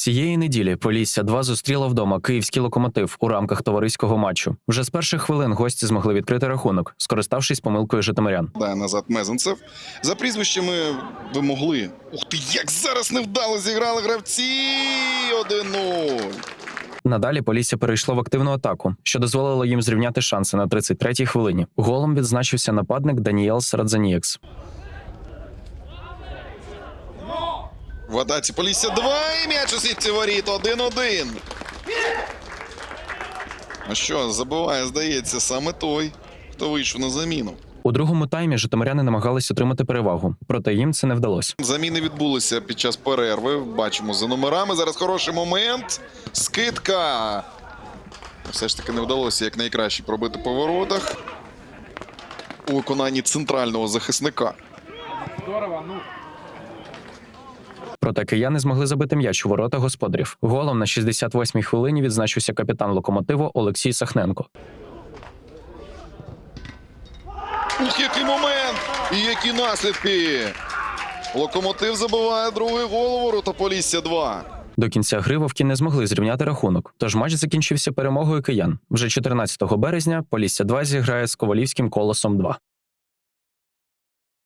Цієї неділі Полісся 2 зустріла вдома київський локомотив у рамках товариського матчу. Вже з перших хвилин гості змогли відкрити рахунок, скориставшись помилкою житомирян. Дає назад Мезенцев. За прізвищами ви могли. Ух ти, як зараз невдало зіграли гравці! 1-0. Надалі Полісся перейшло в активну атаку, що дозволило їм зрівняти шанси на 33-й хвилині. Голом відзначився нападник Даніел Сарадзанієкс. В атаці Полісся 2 і м'яч у сітці воріт 1-1. А що, забуває, здається, саме той, хто вийшов на заміну. У другому таймі житомиряни намагались отримати перевагу, проте їм це не вдалося. Заміни відбулися під час перерви. Бачимо за номерами. Зараз хороший момент. Скидка. Все ж таки не вдалося як найкраще пробити по воротах. У виконанні центрального захисника. Проте кияни змогли забити м'яч у ворота господарів. Голом на 68-й хвилині відзначився капітан локомотиву Олексій Сахненко. Ух, який момент! І які наслідки! Локомотив забиває другий гол у ворота Полісся 2. До кінця гри вовки не змогли зрівняти рахунок, тож матч закінчився перемогою киян. Вже 14 березня Полісся 2 зіграє з Ковалівським колосом 2.